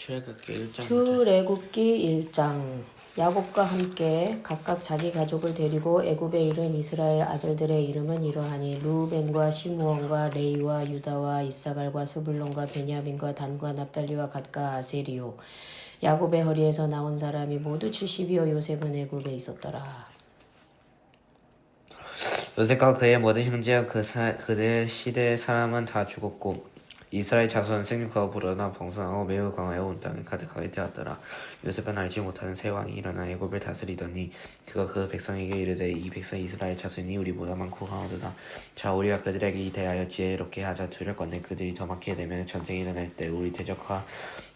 출애굽기 1장 출애굽기 1장. 야곱과 함께 각각 자기 가족을 데리고 애굽에 이른 이스라엘 아들들의 이름은 이러하니 루벤과 시므온과 레이와 유다와 이사갈과 스불론과 베냐민과 단과 납달리와 갓과 아세리오 야곱의 허리에서 나온 사람이 모두 70이요. 요셉은 애굽에 있었더라. 요셉과 그의 모든 형제와 그 사, 그들 시대의 사람은 다 죽었고 이스라엘 자손은 생육하고 불어나 번성하고 매우 강하여 온 땅에 가득하게 되었더라. 요셉은 알지 못하는 새 왕이 일어나 애굽을 다스리더니 그가 그 백성에게 이르되 이 백성 이스라엘 자손이 우리보다 많고 강하도다. 자 우리가 그들에게 대하여 지혜롭게 하자 두렵건대 그들이 더 많게 되면 전쟁이 일어날 때 우리 대적하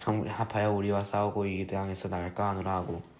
합하여 우리와 싸우고 이 땅에서 나갈까 하노라 하고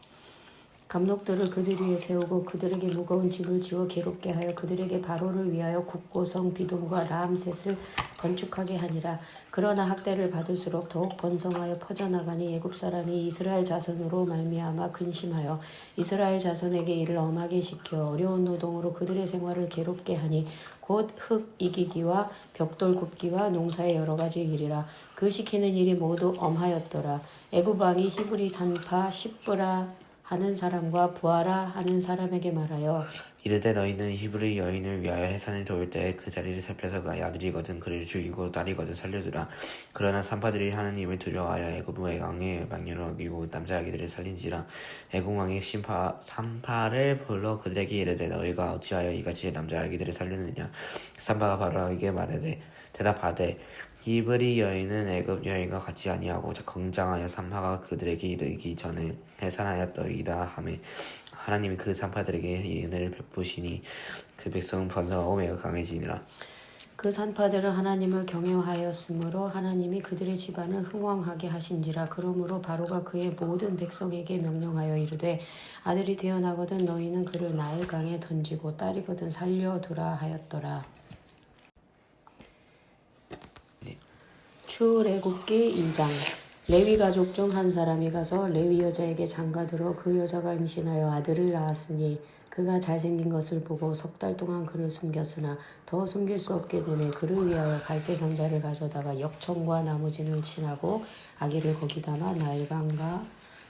감독들을 그들 위에 세우고 그들에게 무거운 집을 지어 괴롭게 하여 그들에게 바로를 위하여 국고성 비동과 라암셋을 건축하게 하니라. 그러나 학대를 받을수록 더욱 번성하여 퍼져나가니 애굽 사람이 이스라엘 자손으로 말미암아 근심하여 이스라엘 자손에게 이를 엄하게 시켜 어려운 노동으로 그들의 생활을 괴롭게 하니 곧 흙 이기기와 벽돌 굽기와 농사의 여러 가지 일이라. 그 시키는 일이 모두 엄하였더라. 애굽 왕이 히브리 산파 십브라 하는 사람과 부하라 하는 사람에게 말하여 이르되 너희는 히브리 여인을 위하여 해산을 도울 때그 자리를 살펴서 그 아들이거든 그를 죽이고 딸이거든 살려두라. 그러나 산파들이 하나님을 두려워하여 애굽 왕의 망령을 어기고 남자 아기들을 살린지라. 애굽 왕이 심파 산파를 불러 그들에게 이르되 너희가 어찌하여 이같이 남자 아기들을 살렸느냐. 산파가 바로에게 말하되 대답하되 히브리 여인은 애굽 여인과 같이 아니하고 건장하여 산파가 그들에게 이르기 전에 해산하였더이다 하매 하나님이 그 산파들에게 은혜를 베푸시니 그 백성은 번성하고 매우 강해지니라. 그 산파들은 하나님을 경외하였으므로 하나님이 그들의 집안을 흥왕하게 하신지라 그러므로 바로가 그의 모든 백성에게 명령하여 이르되 아들이 태어나거든 너희는 그를 나일강에 던지고 딸이거든 살려두라 하였더라. 출애굽기 2장. 레위 가족 중 한 사람이 가서 레위 여자에게 장가들어 그 여자가 임신하여 아들을 낳았으니 그가 잘생긴 것을 보고 석 달 동안 그를 숨겼으나 더 숨길 수 없게 되매 그를 위하여 갈대 상자를 가져다가 역청과 나무진을 친하고 아기를 거기 담아 나일강과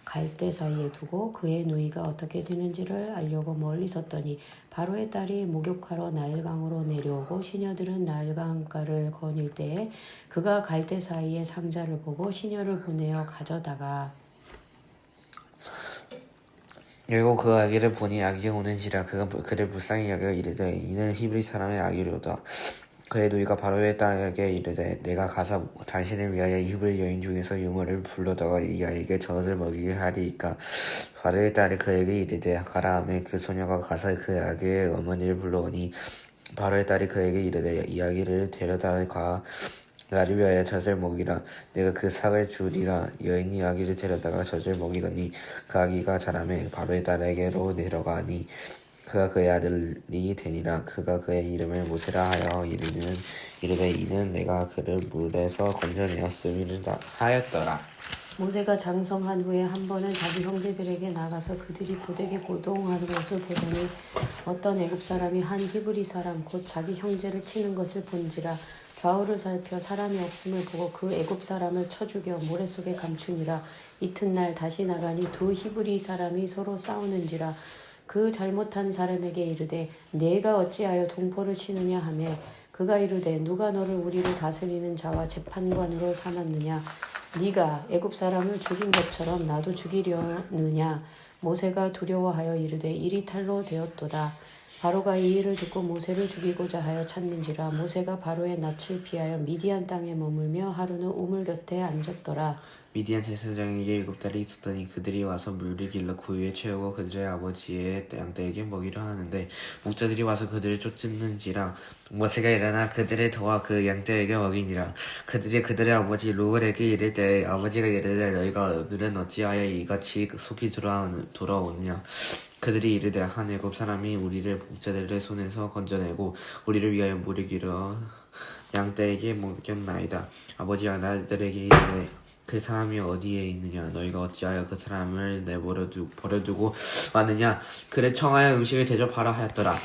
갈대 사이에 두고 그의 누이가 어떻게 되는지를 알려고 멀리 섰더니 바로의 딸이 목욕하러 나일강으로 내려오고 시녀들은 나일강가를 거닐 때에 그가 갈대 사이에 상자를 보고 시녀를 보내어 가져다가 그리고 그 아기를 보니 아기가 우는지라 그가 그를 불쌍히 여겨 이르되 이는 히브리 사람의 아기로다. 그의 누이가 바로의 딸에게 이르되 내가 가서 당신을 위하여 히브리 여인 중에서 유물을 불러다가 이 아이에게 젖을 먹이게 하리이까? 바로의 딸이 그에게 이르되 가라 하매 그 소녀가 가서 그 아기의 어머니를 불러오니 바로의 딸이 그에게 이르되 이 아기를 데려다 가 나를 위하여 젖을 먹이라. 내가 그 삭을 주리라. 여인이 아기를 데려다가 젖을 먹이더니 그 아기가 자라매 바로의 딸에게로 내려가니 그가 그의 아들이 되니라. 그가 그의 이름을 모세라 하여 이르는 이르되 이는 내가 그를 물에서 건져내었음이라 하였더라. 모세가 장성한 후에 한 번은 자기 형제들에게 나가서 그들이 고되게 고동하는 것을 보더니 어떤 애굽 사람이 한 히브리 사람 곧 자기 형제를 치는 것을 본지라 좌우를 살펴 사람이 없음을 보고 그 애굽 사람을 쳐 죽여 모래 속에 감추니라. 이튿날 다시 나가니 두 히브리 사람이 서로 싸우는지라 그 잘못한 사람에게 이르되 내가 어찌하여 동포를 치느냐? 하매 그가 이르되 누가 너를 우리를 다스리는 자와 재판관으로 삼았느냐? 네가 애굽 사람을 죽인 것처럼 나도 죽이려느냐? 모세가 두려워하여 이르되 일이 탈로 되었도다. 바로가 이 일을 듣고 모세를 죽이고자 하여 찾는지라. 모세가 바로의 낯을 피하여 미디안 땅에 머물며 하루는 우물 곁에 앉았더라 미디안 제사장에게 일곱 딸이 있었더니 그들이 와서 물을 길러 구유에 채우고 그들의 아버지의 양떼에게 먹이려 하는데 목자들이 와서 그들을 쫓는지라 모세가 일어나 그들을 도와 그 양떼에게 먹이니라. 그들이 그들의 아버지 루엘에게 이를 때 아버지가 이르되 너희가 오늘은 어찌하여 이같이 속이 돌아오느- 돌아오느냐? 그들이 이르되 한 일곱 사람이 우리를 목자들의 손에서 건져내고 우리를 위하여 물을 길어 양떼에게 먹였나이다. 아버지가 나들에게 이르되 그 사람이 어디에 있느냐 너희가 어찌하여 그 사람을 내버려 두, 버려두고 왔느냐 그를 청하여 음식을 대접하라 하였더라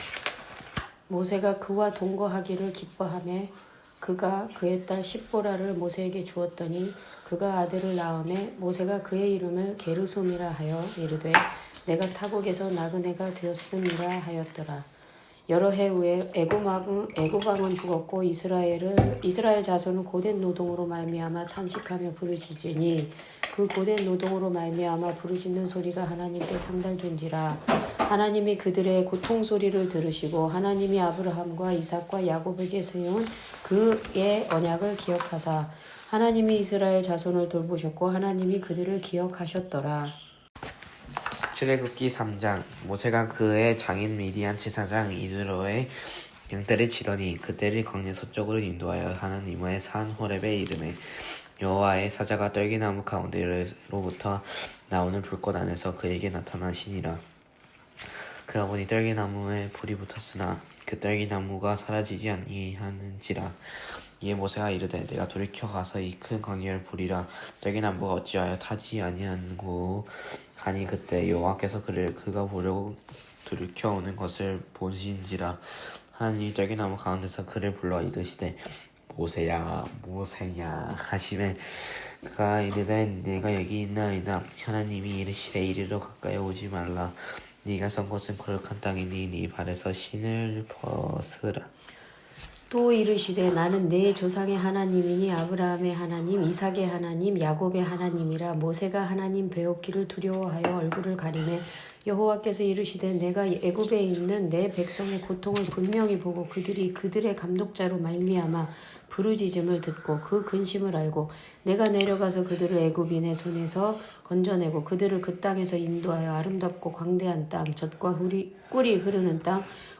모세가 그와 동거하기를 기뻐하며 그가 그의 딸 십보라를 모세에게 주었더니 그가 아들을 낳음에 모세가 그의 이름을 게르솜이라 하여 이르되 내가 타국에서 나그네가 되었음이라 하였더라. 여러 해 후에 애고망은 애고방은 죽었고 이스라엘을 이스라엘 자손은 고된 노동으로 말미암아 탄식하며 부르짖으니 그 고된 노동으로 말미암아 부르짖는 소리가 하나님께 상달된지라 하나님이 그들의 고통 소리를 들으시고 하나님이 아브라함과 이삭과 야곱에게 세운 그의 언약을 기억하사 하나님이 이스라엘 자손을 돌보셨고 하나님이 그들을 기억하셨더라. 출애굽기 3장 모세가 그의 장인 미디안 지사장 이드로의 양떼를 치더니 그때를 광야 서쪽으로 인도하여 하나님의 산 호렙에 이름에 여호와의 사자가 떨기나무 가운데로부터 나오는 불꽃 안에서 그에게 나타나시니라. 그가 보니 떨기나무에 불이 붙었으나 그 떨기나무가 사라지지 아니하는지라. 이에 모세가 이르되 내가 돌이켜 가서 이 큰 광야를 보리라. 떨기나무가 어찌하여 타지 아니하는고 하니 그때 여호와께서 그를 그가 보려고 돌이켜 오는 것을 보신지라 하나님이 떨기나무 가운데서 그를 불러 이르시되 모세야 모세야 하시매 그가 이르되 내가 여기 있나이다. 하나님이 이르시되 이리로 가까이 오지 말라. 네가 선 곳은 거룩한 땅이니 네 발에서 신을 벗으라 또 이르시되 나는 내 조상의 하나님이니 아브라함의 하나님 이삭의 하나님 야곱의 하나님이라 모세가 하나님 배웠기를 두려워하여 얼굴을 가리매 여호와께서 이르시되 내가 애굽에 있는 내 백성의 고통을 분명히 보고 그들이 그들의 감독자로 말미암아 부르짖음을 듣고 그 근심을 알고 내가 내려가서 그들을 애굽인의 손에서 건져내고 그들을 그 땅에서 인도하여 아름답고 광대한 땅 젖과 꿀이, 흐르는 땅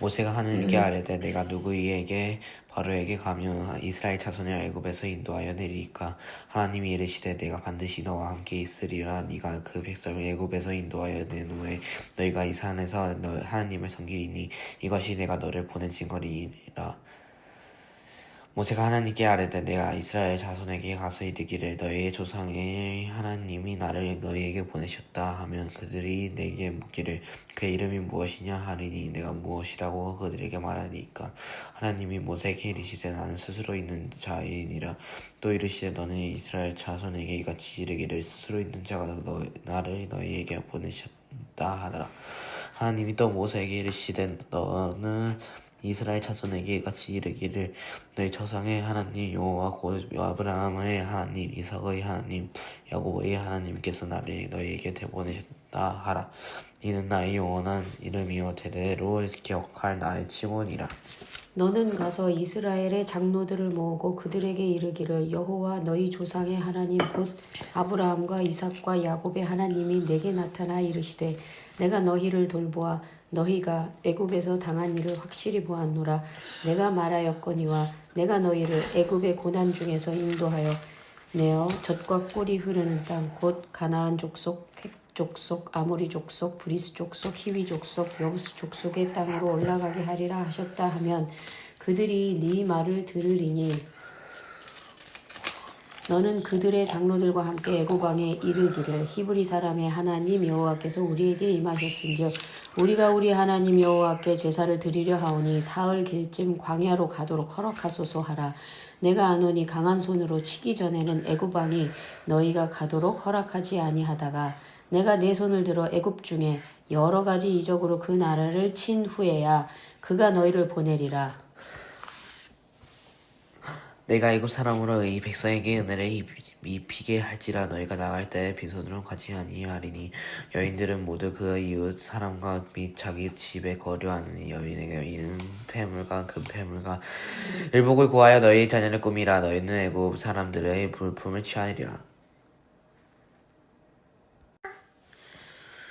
모세가 하나님께 아뢰되 내가 누구에게 바로에게 가며 이스라엘 자손을 애굽에서 인도하여 내리까? 하나님이 이르시되 내가 반드시 너와 함께 있으리라. 네가 그 백성을 애굽에서 인도하여 낸 후에 너희가 이 산에서 너 하나님을 섬기리니 이것이 내가 너를 보낸 증거리라 모세가 하나님께 아뢰되 내가 이스라엘 자손에게 가서 이르기를 너희의 조상의 하나님이 나를 너희에게 보내셨다 하면 그들이 내게 묻기를 그의 이름이 무엇이냐 하리니 내가 무엇이라고 그들에게 말하리까? 하나님이 모세에게 이르시되 나는 스스로 있는 자이니라. 또 이르시되 너는 이스라엘 자손에게 이같이 이르기를 스스로 있는 자가 너, 나를 너희에게 보내셨다 하더라. 하나님이 또 모세에게 이르시되 너는 이스라엘 자손에게 같이 이르기를 너희 조상의 하나님 여호와 곧 아브라함의 하나님 이삭의 하나님 야곱의 하나님께서 나를 너희에게 대보내셨다 하라. 이는 나의 영원한 이름이요 대대로 기억할 나의 칭원이라. 너는 가서 이스라엘의 장로들을 모으고 그들에게 이르기를 여호와 너희 조상의 하나님 곧 아브라함과 이삭과 야곱의 하나님이 내게 나타나 이르시되 내가 너희를 돌보아 너희가 애굽에서 당한 일을 확실히 보았노라. 내가 말하였거니와 내가 너희를 애굽의 고난 중에서 인도하여 내어 젖과 꿀이 흐르는 땅 곧 가나안 족속 헷 족속 아모리 족속 브리스 족속 히위 족속 여부스 족속의 땅으로 올라가게 하리라 하셨다 하면 그들이 네 말을 들으리니 너는 그들의 장로들과 함께 애고광에 이르기를 히브리 사람의 하나님 여호와께서 우리에게 임하셨은즉 우리가 우리 하나님 여호와께 제사를 드리려 하오니 사흘 길쯤 광야로 가도록 허락하소서 하라. 내가 아노니 강한 손으로 치기 전에는 애굽왕이 너희가 가도록 허락하지 아니하다가 내가 내 손을 들어 애굽 중에 여러 가지 이적으로 그 나라를 친 후에야 그가 너희를 보내리라 내가 애굽 사람으로 이 백성에게 은혜를 입- 입히게 할지라 너희가 나갈 때 빈손으로 가지 아니하리니 여인들은 모두 그 이웃 사람과 및 자기 집에 거류하는 여인에게 이는 폐물과 금폐물과 일복을 구하여 너희 자녀를 꾸미라. 너희는 애굽 사람들의 불품을 취하리라.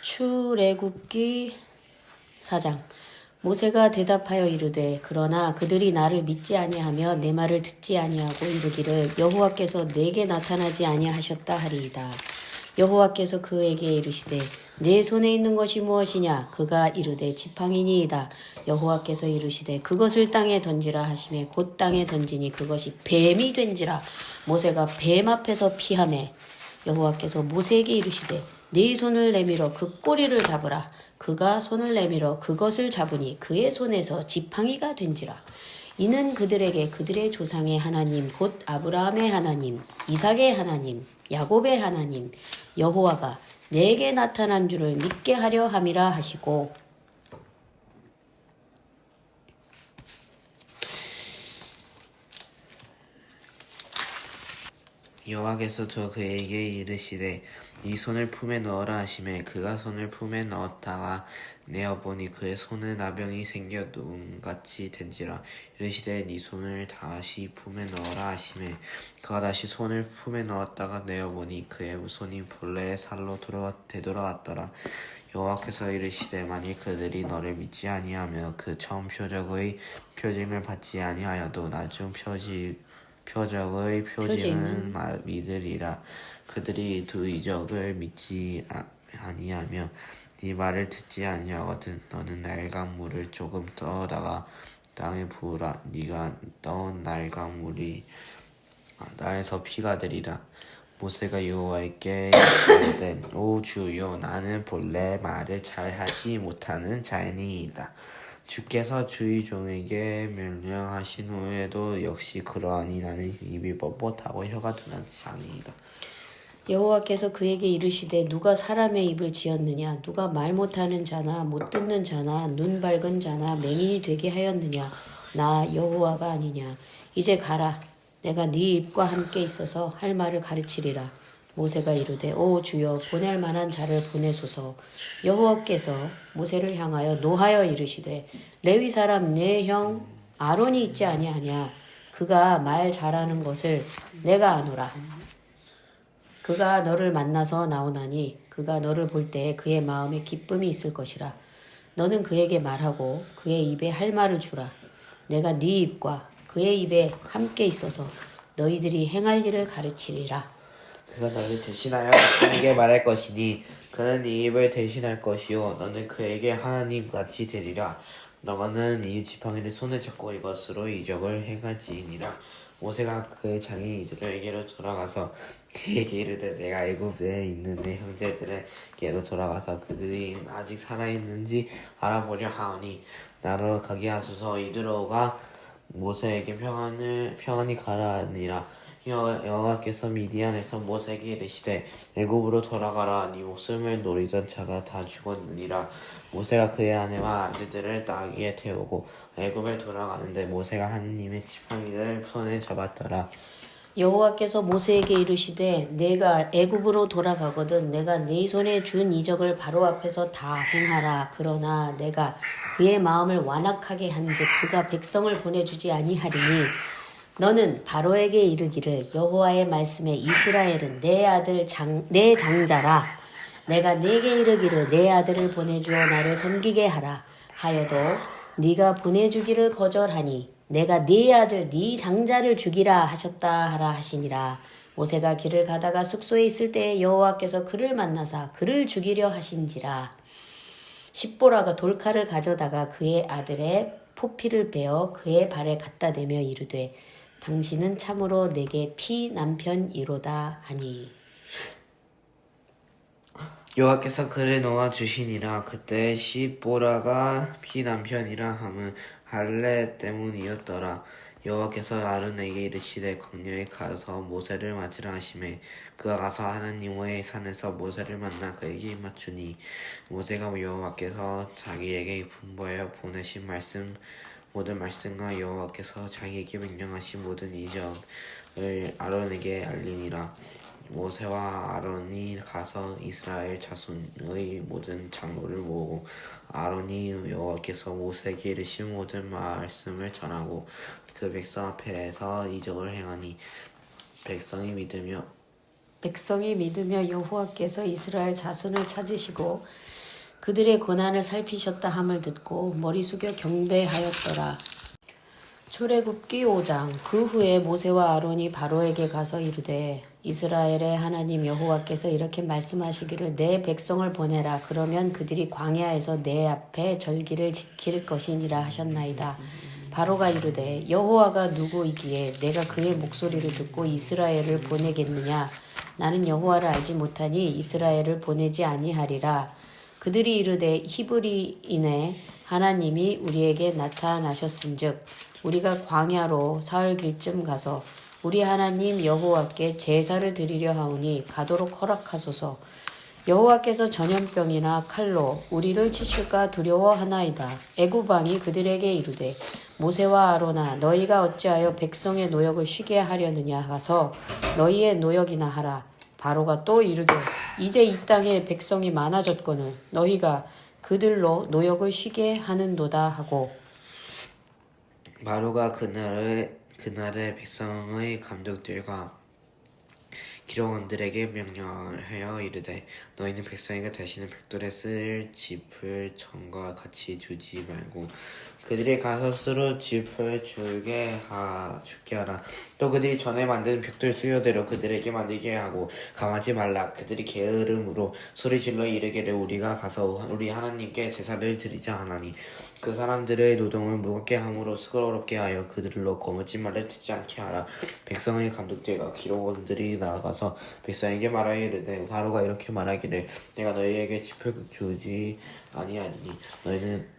출애굽기 사장 모세가 대답하여 이르되 그러나 그들이 나를 믿지 아니하며 내 말을 듣지 아니하고 이르기를 여호와께서 내게 나타나지 아니하셨다 하리이다. 여호와께서 그에게 이르시되 내 손에 있는 것이 무엇이냐? 그가 이르되 지팡이니이다. 여호와께서 이르시되 그것을 땅에 던지라 하심에 곧 땅에 던지니 그것이 뱀이 된지라. 모세가 뱀 앞에서 피하매 여호와께서 모세에게 이르시되 네 손을 내밀어 그 꼬리를 잡으라. 그가 손을 내밀어 그것을 잡으니 그의 손에서 지팡이가 된지라. 이는 그들에게 그들의 조상의 하나님 곧 아브라함의 하나님 이삭의 하나님 야곱의 하나님 여호와가 내게 나타난 줄을 믿게 하려 함이라 하시고 여호와께서 저 그에게 이르시되 네 손을 품에 넣어라 하심에 그가 손을 품에 넣었다가 내어 보니 그의 손에 나병이 생겨 눈같이 된지라. 이르시되 네 손을 다시 품에 넣어라 하심에 그가 다시 손을 품에 넣었다가 내어 보니 그의 손이 본래의 살로 돌아 되돌아왔더라. 여호와께서 이르시되 만일 그들이 너를 믿지 아니하며 그 처음 표적의 표징을 받지 아니하여도 나중 표지 표적의 표징은 표징은 마- 믿으리라. 그들이 두 이적을 믿지 아- 아니하며 네 말을 듣지 아니하거든 너는 낡은 물을 조금 떠다가 땅에 부으라. 네가 떠온 낡은 물이 아, 나에서 피가 되리라. 모세가 여호와께 이르되 오 주여 나는 본래 말을 잘하지 못하는 자니이다 주께서 주의 종에게 명령하신 후에도 역시 그러하니 나는 입이 뻣뻣하고 혀가 둔한 자니이다. 여호와께서 그에게 이르시되 누가 사람의 입을 지었느냐? 누가 말 못하는 자나 못 듣는 자나 눈 밝은 자나 맹인이 되게 하였느냐? 나 여호와가 아니냐. 이제 가라. 내가 네 입과 함께 있어서 할 말을 가르치리라 모세가 이르되 오 주여 보낼 만한 자를 보내소서 여호와께서 모세를 향하여 노하여 이르시되 레위 사람 내 형 아론이 있지 아니하냐 그가 말 잘하는 것을 내가 아노라 그가 너를 만나서 나오나니 그가 너를 볼 때 그의 마음에 기쁨이 있을 것이라. 너는 그에게 말하고 그의 입에 할 말을 주라. 내가 네 입과 그의 입에 함께 있어서 너희들이 행할 일을 가르치리라. 그가 너를 대신하여 그에게 말할 것이니 그는 네 입을 대신할 것이요. 너는 그에게 하나님 같이 되리라. 너는 이 지팡이를 손에 잡고 이것으로 이적을 행하지니라. 모세가 그 장인이들에게로 돌아가서 그에게 이르되 내가 애굽에 있는 내 형제들에게로 돌아가서 그들이 아직 살아있는지 알아보려 하오니 나로 가게 하소서. 이들로가 모세에게 평안을 평안히 가라하니라 여호와- 여호와께서 미디안에서 모세에게 이르시되 애굽으로 돌아가라. 네 목숨을 노리던 자가 다 죽었느니라. 모세가 그의 아내와 아들들을 나귀에 태우고 애굽에 돌아가는데 모세가 하나님의 지팡이를 손에 잡았더라. 여호와께서 모세에게 이르시되 내가 애굽으로 돌아가거든 내가 네 손에 준 이적을 바로 앞에서 다 행하라. 그러나 내가 그의 마음을 완악하게 한즉 그가 백성을 보내주지 아니하리니 너는 바로에게 이르기를 여호와의 말씀에 이스라엘은 내 아들 장, 내 장자라. 내가 네게 이르기를 내 아들을 보내주어 나를 섬기게 하라. 하여도 네가 보내주기를 거절하니 내가 네 아들 네 장자를 죽이라 하셨다 하라 하시니라. 모세가 길을 가다가 숙소에 있을 때에 여호와께서 그를 만나사 그를 죽이려 하신지라. 십보라가 돌칼을 가져다가 그의 아들의 포피를 베어 그의 발에 갖다 대며 이르되 당신은 참으로 내게 피 남편이로다 하니. 여호와께서 그를 놓아 주시니라. 그때 시보라가 피 남편이라 함은 할례 때문이었더라. 여호와께서 아론에게 이르시되 광야에 가서 모세를 맞으라 하심에 그가 가서 하나님의 산에서 모세를 만나 그에게 맞추니 모세가 여호와께서 자기에게 분부하여 보내신 말씀 모든 말씀과 여호와께서 자기에게 명령하신 모든 이적을 아론에게 알리니라. 모세와 아론이 가서 이스라엘 자손의 모든 장로를 모으고 아론이 여호와께서 모세에게 이르신 모든 말씀을 전하고 그 백성 앞에서 이적을 행하니 백성이 믿으며 백성이 믿으며 여호와께서 이스라엘 자손을 찾으시고 그들의 고난을 살피셨다 함을 듣고 머리 숙여 경배하였더라. 출애굽기 5장 그 후에 모세와 아론이 바로에게 가서 이르되 이스라엘의 하나님 여호와께서 이렇게 말씀하시기를 내 백성을 보내라. 그러면 그들이 광야에서 내 앞에 절기를 지킬 것이니라 하셨나이다. 바로가 이르되 여호와가 누구이기에 내가 그의 목소리를 듣고 이스라엘을 보내겠느냐? 나는 여호와를 알지 못하니 이스라엘을 보내지 아니하리라 그들이 이르되 히브리인의 하나님이 우리에게 나타나셨은즉 우리가 광야로 사흘 길쯤 가서 우리 하나님 여호와께 제사를 드리려 하오니 가도록 허락하소서 여호와께서 전염병이나 칼로 우리를 치실까 두려워하나이다. 애굽 왕이 그들에게 이르되 모세와 아로나 너희가 어찌하여 백성의 노역을 쉬게 하려느냐 가서 너희의 노역이나 하라. 바로가 또 이르되 이제 이 땅에 백성이 많아졌거늘 너희가 그들로 노역을 쉬게 하는도다 하고. 바로가 그날의 그날의 백성의 감독들과 기록원들에게 명령하여 이르되 너희는 백성에게 다시는 백돌에 쓸 짚을 전과 같이 주지 말고 그들이 가서 스스로 짚을 주게 하 죽게 하라 또 그들이 전에 만든 벽돌 수요대로 그들에게 만들게 하고 감하지 말라. 그들이 게으름으로 소리질러 이르기를 우리가 가서 우리 하나님께 제사를 드리자 하나니 그 사람들의 노동을 무겁게 함으로 수고롭게 하여 그들로 거머진 말을 듣지 않게 하라. 백성의 감독들과 기록원들이 나아가서 백성에게 말하여 이르되 바로가 이렇게 말하기를 내가 너희에게 짚을 주지 아니하리니 너희는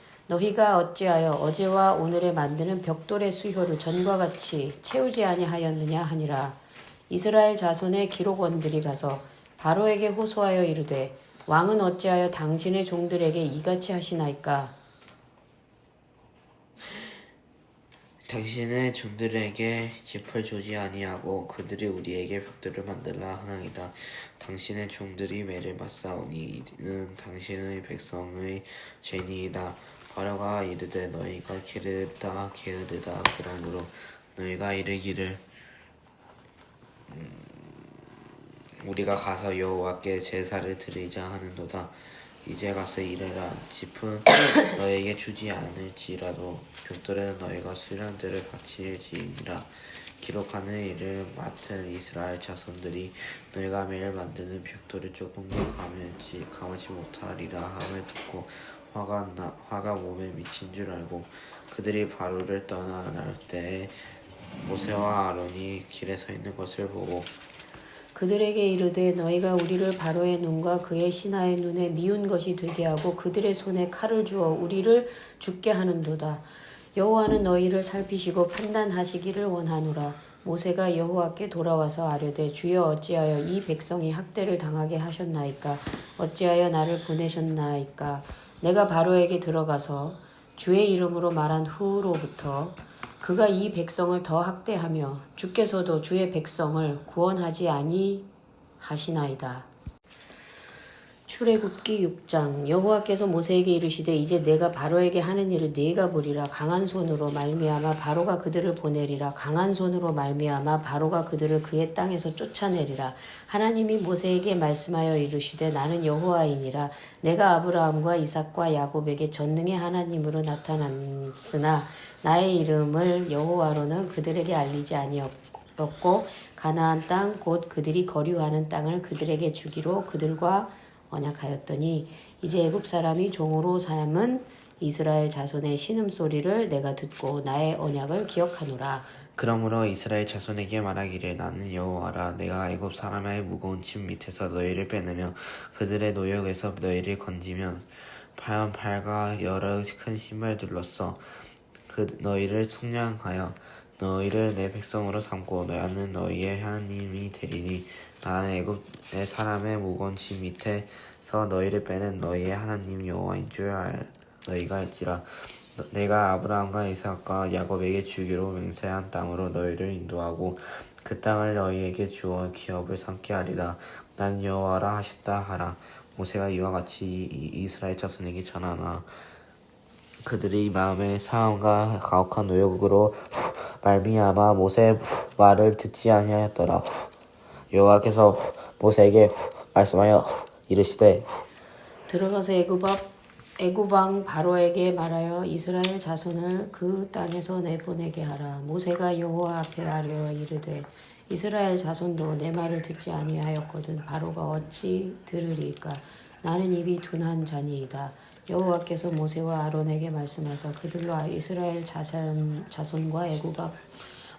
너희가 어찌하여 어제와 오늘에 만드는 벽돌의 수효를 전과 같이 채우지 아니하였느냐 하니라 이스라엘 자손의 기록원들이 가서 바로에게 호소하여 이르되 왕은 어찌하여 당신의 종들에게 이같이 하시나이까 당신의 종들에게 짚을 주지 아니하고 그들이 우리에게 벽돌을 만들라 하나이다. 당신의 종들이 매를 맞사오니 이는 당신의 백성의 죄니이다. 바로가 이르되 너희가 게으르다 게으르다. 그러므로 너희가 이르기를 음, 우리가 가서 여호와께 제사를 드리자 하는도다. 이제 가서 이르라. 짚은 너에게 주지 않을지라도 벽돌에는 너희가 수련들을 바칠지니라. 기록하는 일을 맡은 이스라엘 자손들이 너희가 매일 만드는 벽돌을 조금도 감하지 감하지 못하리라 함을 듣고 화가 나 화가 몸에 미친 줄 알고 그들이 바로를 떠나 나올 때에 모세와 아론이 길에 서 있는 것을 보고 그들에게 이르되 너희가 우리를 바로의 눈과 그의 신하의 눈에 미운 것이 되게 하고 그들의 손에 칼을 주어 우리를 죽게 하는도다. 여호와는 너희를 살피시고 판단하시기를 원하노라. 모세가 여호와께 돌아와서 아뢰되 주여 어찌하여 이 백성이 학대를 당하게 하셨나이까 어찌하여 나를 보내셨나이까 내가 바로에게 들어가서 주의 이름으로 말한 후로부터 그가 이 백성을 더 학대하며 주께서도 주의 백성을 구원하지 아니하시나이다. 출애굽기 6장 여호와께서 모세에게 이르시되 이제 내가 바로에게 하는 일을 네가 보리라. 강한 손으로 말미암아 바로가 그들을 보내리라. 강한 손으로 말미암아 바로가 그들을 그의 땅에서 쫓아내리라. 하나님이 모세에게 말씀하여 이르시되 나는 여호와이니라. 내가 아브라함과 이삭과 야곱에게 전능의 하나님으로 나타났으나 나의 이름을 여호와로는 그들에게 알리지 아니었고 가나안 땅 곧 그들이 거류하는 땅을 그들에게 주기로 그들과 언약하였더니 이제 애굽 사람이 종으로 삼은 이스라엘 자손의 신음 소리를 내가 듣고 나의 언약을 기억하노라. 그러므로 이스라엘 자손에게 말하기를 나는 여호와라 내가 애굽 사람의 무거운 짐 밑에서 너희를 빼내며 그들의 노역에서 너희를 건지면 파연 팔과 여러 큰 둘렀어 그 너희를 속량하여 너희를 내 백성으로 삼고 나는 너희의 하나님이 되리니 나는 애굽의 사람의 짐 밑에서 너희를 빼는 너희의 하나님 여호와인 줄 알, 너희가 알지라. 내가 아브라함과 이삭과 야곱에게 주기로 맹세한 땅으로 너희를 인도하고 그 땅을 너희에게 주어 기업을 삼게 하리라. 난 여호와라 하셨다 하라. 모세가 이와 같이 이- 이스라엘 자손에게 전하나 그들이 마음의 상함과 가혹한 노역으로 말미암아 모세의 말을 듣지 아니하였더라 여호와께서 모세에게 말씀하여 이르시되 들어가서 애굽왕 애굽왕 바로에게 말하여 이스라엘 자손을 그 땅에서 내보내게 하라. 모세가 여호와 앞에 아뢰어 이르되 이스라엘 자손도 내 말을 듣지 아니하였거든 바로가 어찌 들으리까 나는 입이 둔한 자니이다. 여호와께서 모세와 아론에게 말씀하사 그들로 이스라엘 자손, 자손과 애굽왕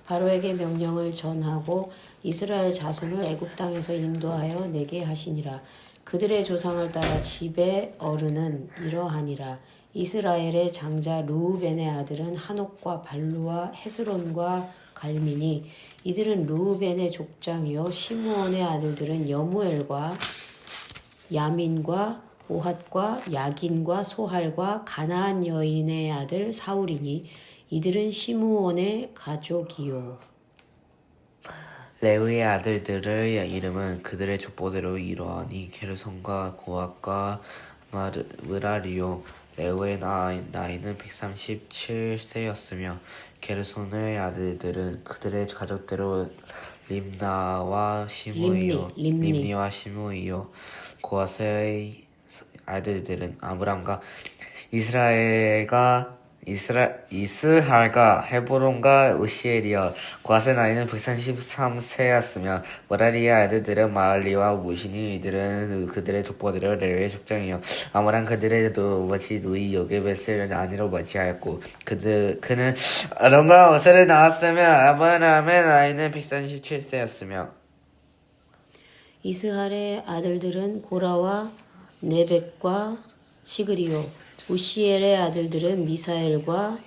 바로에게 명령을 전하고 이스라엘 자손을 애굽 땅에서 인도하여 내게 하시니라. 그들의 조상을 따라 집의 어른은 이러하니라. 이스라엘의 장자 루우벤의 아들은 한옥과 발루와 헤스론과 갈미니 이들은 루우벤의 족장이요 시므온의 아들들은 여무엘과 야민과 오핫과 야긴과 소할과 가나안 여인의 아들 사울이니 이들은 시므온의 가족이요. 레위의 아들들의 이름은 그들의 족보대로 이러하니 게르손과 고압과 마르- 무라리요 레위의 나이, 나이는 137세였으며 게르손의 아들들은 그들의 가족대로 림나와 시므이요 림니, 림니. 림니와 시므이요 고아스의 아들들은 아브람과 이스라엘과 이스라 이스할과 헤브론과 우시엘이여 고아스의 나이는 133세였으며 모라리의 아들들은 마을리와 무시니 이들은 그들의 족보대로 레위의 족장이요. 아무란 그들의 노버치 누이 요게벳을 아니로 맞이하였고 그들 그는 아론과 오세를 낳았으며 아브라함의 나이는 137세였으며 이스할의 아들들은 고라와 네벡과 시그리요 우시엘의 아들들은 미사엘과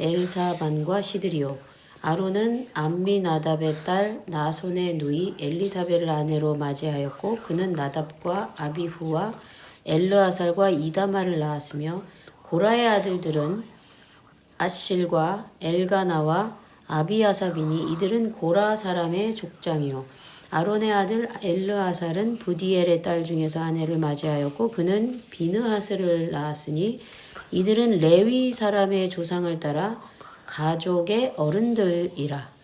엘사반과 시드리요. 아론은 암미나답의 딸 나손의 누이 엘리사벨을 아내로 맞이하였고 그는 나답과 아비후와 엘르아살과 이다마를 낳았으며 고라의 아들들은 아실과 엘가나와 아비아사비니 이들은 고라 사람의 족장이요 아론의 아들 엘르아살은 부디엘의 딸 중에서 아내를 맞이하였고 그는 비느하스를 낳았으니 이들은 레위 사람의 조상을 따라 가족의 어른들이라.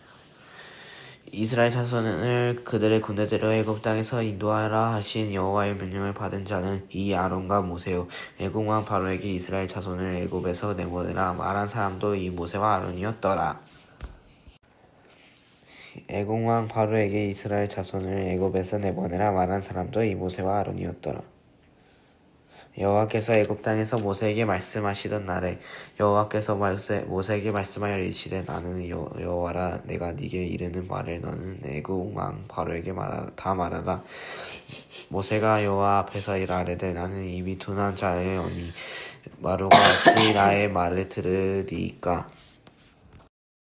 이스라엘 자손을 그들의 군대대로 애굽 땅에서 인도하라 하신 여호와의 명령을 받은 자는 이 아론과 모세요. 애굽 왕 바로에게 이스라엘 자손을 애굽에서 내보내라 말한 사람도 이 모세와 아론이었더라 애굽 왕 바로에게 이스라엘 자손을 애굽에서 내보내라 말한 사람도 이 모세와 아론이었더라. 여호와께서 애굽 땅에서 모세에게 말씀하시던 날에 여호와께서 모세, 모세에게 말씀하여 이르시되 나는 여, 여호와라 내가 네게 이르는 말을 너는 애굽 왕 바로에게 말하, 다 말하라. 모세가 여호와 앞에서 일하려되 나는 입이 둔한 자여니 마루가 어찌 나의 말을 들으리까